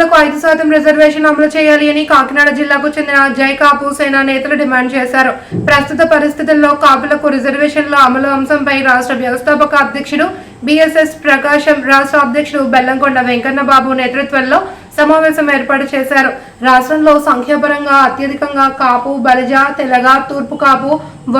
కాపులకు ఐదు శాతం రిజర్వేషన్ అమలు చేయాలి అని కాకినాడ జిల్లాకు చెందిన జై కాపు సేన నేతలు డిమాండ్ చేశారు. ప్రస్తుత పరిస్థితుల్లో కాపులకు రిజర్వేషన్ల అమలు అంశంపై రాష్ట్ర వ్యవస్థాపక అధ్యక్షుడు బిఎస్ఎస్ ప్రకాశం రాష్ట్ర అధ్యక్షుడు బెల్లంకొండ వెంకన్న బాబు నేతృత్వంలో సమావేశం ఏర్పాటు చేశారు. రాష్ట్రంలో సంఖ్యాపరంగా అత్యధికంగా కాపు బలిజ తెలగ తూర్పు కాపు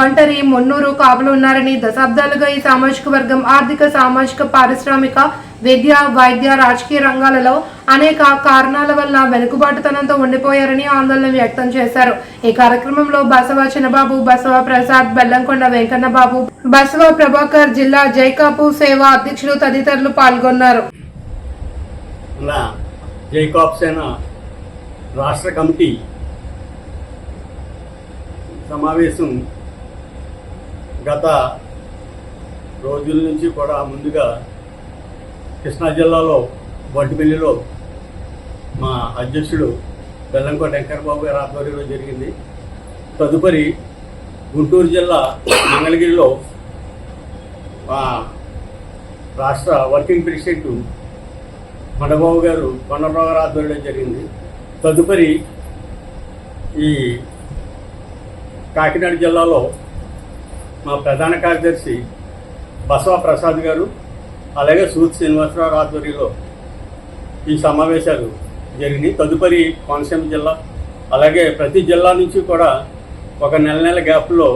ఒంటరి మున్నూరు కాపులు ఉన్నారని దశాబ్దాలుగా ఈ సామాజిక వర్గం ఆర్థిక సామాజిక పారిశ్రామిక విద్య వైద్య రాజకీయ రంగాలలో అనేక కారణాల వల్ల వెనుకబాటుతనంతో ఉండిపోయారని ఆందోళన వ్యక్తం చేశారు. ఈ కార్యక్రమంలో బసవ చిన్నబాబు బసవ ప్రసాద్ బెల్లంకొండ వెంకన్న బాబు బసవ ప్రభాకర్ జిల్లా జైకాపు సేవ అధ్యక్షులు తదితరులు పాల్గొన్నారు. జైకాబ్ సేన రాష్ట్ర కమిటీ సమావేశం గత రోజుల నుంచి కూడా ముందుగా కృష్ణా జిల్లాలో బొడ్డుమిల్లిలో మా అధ్యక్షుడు బెల్లంకోట వెంకటబాబు గారి ఆధ్వర్యంలో జరిగింది. తదుపరి గుంటూరు జిల్లా మంగళగిరిలో మా రాష్ట్ర వర్కింగ్ ప్రెసిడెంట్ కొండబాబు గారు కొండబాబు గారు ఆధ్వర్యంలో జరిగింది. తదుపరి ఈ కాకినాడ జిల్లాలో మా ప్రధాన కార్యదర్శి బసవ ప్రసాద్ గారు అలాగే సూత్ శ్రీనివాసరావు ఆధ్వర్యంలో ఈ సమావేశాలు జరిగినాయి. తదుపరి కోనసీమ జిల్లా అలాగే ప్రతి జిల్లా నుంచి కూడా ఒక నెల నెల గ్యాప్లో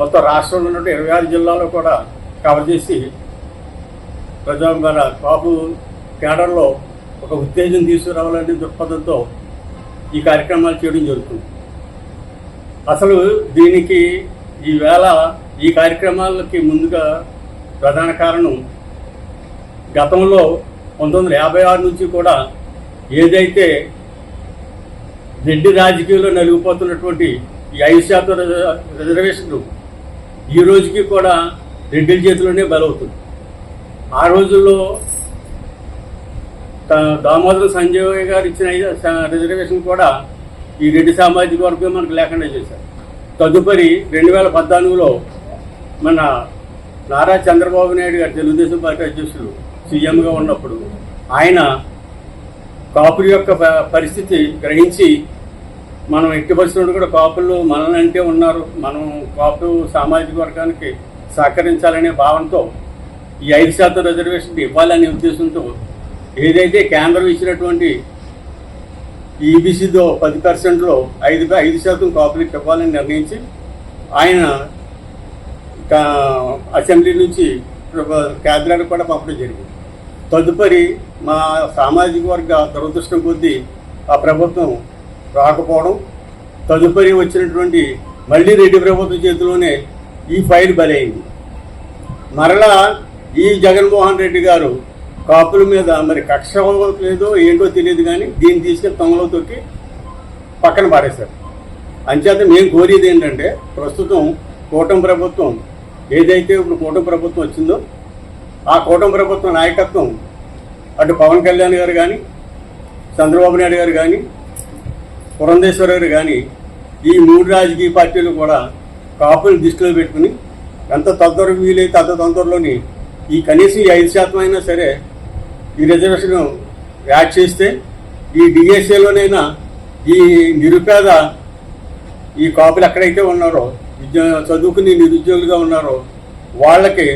మొత్తం రాష్ట్రంలో ఉన్నటువంటి ఇరవై ఆరు జిల్లాలో కూడా కవర్ చేసి ప్రజా మన బాబు కేడర్లో ఒక ఉత్తేజం తీసుకురావాలనే దృక్పథంతో ఈ కార్యక్రమాలు చేయడం జరుగుతుంది. అసలు దీనికి ఈవేళ ఈ కార్యక్రమాలకి ముందుగా ప్రధాన కారణం గతంలో పంతొమ్మిది వందల యాభై ఆరు నుంచి కూడా ఏదైతే రెడ్డి రాజకీయంలో నలిగిపోతున్నటువంటి ఈ ఐదు శాతం రిజ- రిజర్వేషన్లు ఈ రోజుకి కూడా రెడ్డిల చేతిలోనే బలవుతుంది. ఆ రోజుల్లో దామోదర సంజయ్ గారు ఇచ్చిన ఐదు రిజర్వేషన్ కూడా ఈ రెడ్డి సామాజిక వర్గం మనకు లేకుండా చేశారు. తదుపరి రెండు వేల పద్నాలుగులో మన నారా చంద్రబాబు నాయుడు గారు తెలుగుదేశం పార్టీ అధ్యక్షులు సీఎంగా ఉన్నప్పుడు ఆయన కాపుల యొక్క ప- పరిస్థితి గ్రహించి మనం ఎట్టి పరిస్థితుల్లో కూడా కాపులు మనలంటే ఉన్నారు. మనం కాపు సామాజిక వర్గానికి సహకరించాలనే భావంతో ఈ ఐదు శాతం రిజర్వేషన్ ఇవ్వాలనే ఉద్దేశంతో ఏదైతే కేంద్రం ఇచ్చినటువంటి ఈబీసీతో పది పర్సెంట్లో ఐదు ఐదు శాతం కాపులకు ఇవ్వాలని నిర్ణయించి ఆయన అసెంబ్లీ నుంచి కేంద్రానికి కూడా పంపడం జరిగింది. తదుపరి మా సామాజిక వర్గ దురదృష్టం కొద్దీ ఆ ప్రభుత్వం రాకపోవడం తదుపరి వచ్చినటువంటి మళ్ళీ రెడ్డి ప్రభుత్వం చేతిలోనే ఈ ఫైల్ బలైంది. మరలా ఈ జగన్మోహన్ రెడ్డి గారు కాపుల మీద మరి కక్ష లేదో ఏంటో తెలియదు కానీ దీన్ని తీసుకెళ్ళి తొంగలో తొక్కి పక్కన పారేశారు. అంచేత మేము కోరేది ఏంటంటే ప్రస్తుతం కూటమి ప్రభుత్వం ఏదైతే ఇప్పుడు కూటమి ప్రభుత్వం వచ్చిందో ఆ కూటమి ప్రభుత్వం నాయకత్వం అటు పవన్ కళ్యాణ్ గారు కానీ చంద్రబాబు నాయుడు గారు కానీ పురంధేశ్వర గారు కానీ ఈ మూడు రాజకీయ పార్టీలు కూడా కాపులు దృష్టిలో పెట్టుకుని ఎంత తొందరగా వీలైతే అంత తొందరలోని ఈ కనీసం ఈ ఐదు శాతం అయినా సరే ఈ రిజర్వేషన్ యాడ్ చేస్తే ఈ డిఎస్ఏలోనైనా ఈ నిరుపేద ఈ కాపులు ఎక్కడైతే ఉన్నారో విద్య చదువుకుని నిరుద్యోగులుగా ఉన్నారో వాళ్ళకి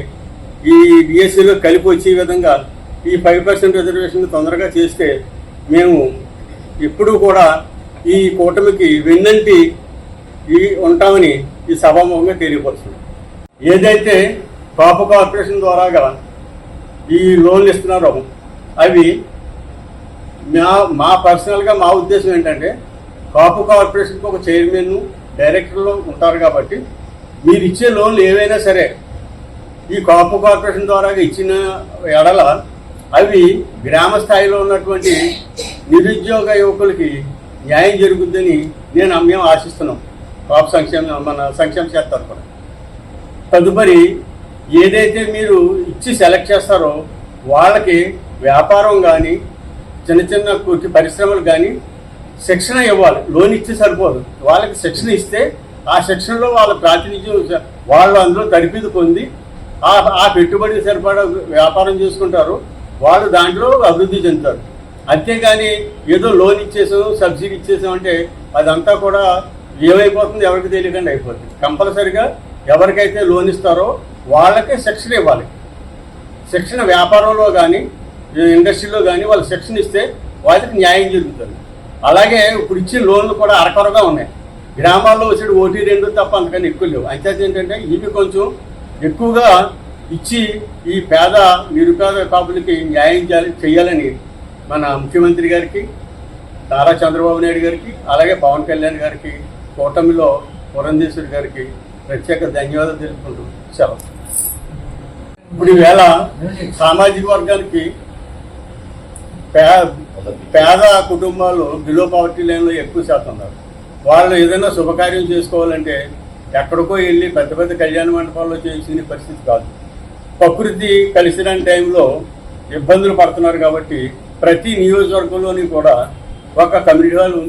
ఈ డిఎస్సీలో కలిపి వచ్చే విధంగా ఈ ఫైవ్ పర్సెంట్ రిజర్వేషన్ తొందరగా చేస్తే మేము ఎప్పుడూ కూడా ఈ కూటమికి వెన్నంటి ఈ ఉంటామని ఈ సభాముఖంగా తెలియపరుస్తున్నాం. ఏదైతే కాపు కార్పొరేషన్ ద్వారాగా ఈ లోన్లు ఇస్తున్నారో అవి మా మా పర్సనల్గా మా ఉద్దేశం ఏంటంటే కాపు కార్పొరేషన్కి ఒక చైర్మన్ డైరెక్టర్లు ఉంటారు కాబట్టి మీరు ఇచ్చే లోన్లు ఏవైనా సరే ఈ కాపు కార్పొరేషన్ ద్వారా ఇచ్చిన ఎడల అవి గ్రామ స్థాయిలో ఉన్నటువంటి నిరుద్యోగ యువకులకి న్యాయం జరుగుద్దని నేను మేము ఆశిస్తున్నాం. కాపు సంక్షేమ మన సంక్షేమ శాఖ తరఫున. తదుపరి ఏదైతే మీరు ఇచ్చి సెలెక్ట్ చేస్తారో వాళ్ళకి వ్యాపారం కానీ చిన్న చిన్న కొద్ది పరిశ్రమలు కానీ శిక్షణ ఇవ్వాలి. లోన్ ఇచ్చి సరిపోదు. వాళ్ళకి శిక్షణ ఇస్తే ఆ శిక్షణలో వాళ్ళ ప్రాతినిధ్యం వాళ్ళు అందులో తరిపిది పొంది ఆ ఆ పెట్టుబడి సరిపడా వ్యాపారం చేసుకుంటారు. వాళ్ళు దాంట్లో అభివృద్ధి చెందుతారు. అంతేగాని ఏదో లోన్ ఇచ్చేసాం సబ్సిడీ ఇచ్చేసాం అంటే అదంతా కూడా ఏమైపోతుంది ఎవరికి తెలియకుండా అయిపోతుంది కంపల్సరిగా ఎవరికైతే లోన్ ఇస్తారో వాళ్ళకే శిక్షణ ఇవ్వాలి. శిక్షణ వ్యాపారంలో కానీ ఇండస్ట్రీలో కానీ వాళ్ళు శిక్షణ ఇస్తే వాళ్ళకి న్యాయం జరుగుతుంది. అలాగే ఇప్పుడు ఇచ్చిన లోన్లు కూడా అరకొరగా ఉన్నాయి. గ్రామాల్లో వచ్చేది ఓటీ రెండు తప్ప అంతకన్నా ఎక్కువ లేవు. అయితే ఏంటంటే ఇవి కొంచెం ఎక్కువగా ఇచ్చి ఈ పేద నిరుపేద కాపులకి న్యాయం చేయాలి చేయాలని మన ముఖ్యమంత్రి గారికి నారా చంద్రబాబు నాయుడు గారికి అలాగే పవన్ కళ్యాణ్ గారికి కూటమిలో పురంధేశ్వరి గారికి ప్రత్యేక ధన్యవాదాలు తెలుపుకుంటూ సెలవు. ఇప్పుడు ఈవేళ సామాజిక వర్గానికి పేద కుటుంబాలు బిలో పవర్టీ లైన్లో ఎక్కువ శాతం ఉన్నారు. వాళ్ళు ఏదైనా శుభకార్యం చేసుకోవాలంటే ఎక్కడికో వెళ్ళి పెద్ద పెద్ద కళ్యాణ మండపాల్లో చేసిన పరిస్థితి కాదు. ప్రకృతి కలిసిన టైంలో ఇబ్బందులు పడుతున్నారు కాబట్టి ప్రతి నియోజకవర్గంలోని కూడా ఒక కమ్యూనిటీ హాల్ ఉంది.